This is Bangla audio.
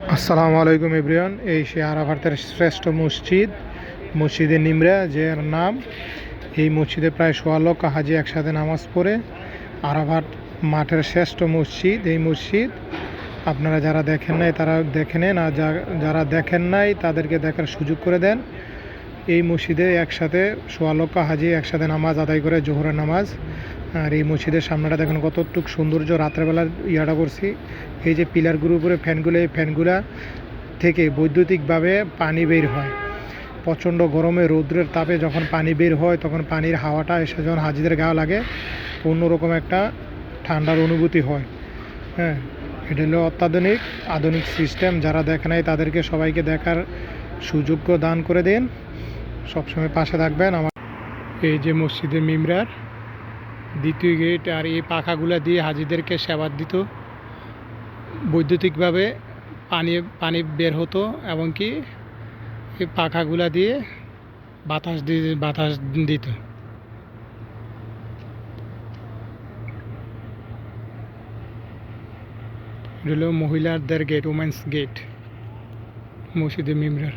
আসসালামু আলাইকুম ইব্রিয়ান এই সে আরাফাতের শ্রেষ্ঠ মসজিদ, মসজিদে নিমরা, যে নাম। এই মসজিদে প্রায় সোয়া লক্ষ হাজি একসাথে নামাজ পড়ে। আরাফাত মাঠের শ্রেষ্ঠ মসজিদ, এই মসজিদ। আপনারা যারা দেখেন নাই, তারা দেখে নেন, আর যারা দেখেন নাই, তাদেরকে দেখার সুযোগ করে দেন। এই মসজিদে একসাথে সোয়া লক্ষ হাজি একসাথে নামাজ আদায় করে জোহরের নামাজ। আর এই মসজিদের সামনেটা দেখেন কতটুক সৌন্দর্য। রাত্রেবেলা ইয়াটা করছি। এই যে পিলারগুলোর উপরে ফ্যানগুলো, এই ফ্যানগুলা থেকে বৈদ্যুতিকভাবে পানি বের হয়। প্রচণ্ড গরমে রৌদ্রের তাপে যখন পানি বের হয়, তখন পানির হাওয়াটা এসে যখন হাজিদের গায়ে লাগে, অন্যরকম একটা ঠান্ডার অনুভূতি হয়। হ্যাঁ এটা হলো অত্যাধুনিক, আধুনিক সিস্টেম যারা দেখে নাই তাদেরকে সবাইকে দেখার সুযোগ্য দান করে দিন। সবসময় পাশে থাকবেন আমার। এই যে মসজিদের মিমরার, দ্বিতীয় গেট আর এই পাখাগুলা দিয়ে হাজিদেরকে সেবা দিত। বৈদ্যুতিকভাবে পানি পানি বের হতো এবং কি এই পাখাগুলা দিয়ে বাতাস দিয়ে বাতাস দিত। হলো মহিলাদের গেট ওমেন্স গেট মসজিদে মিমরার।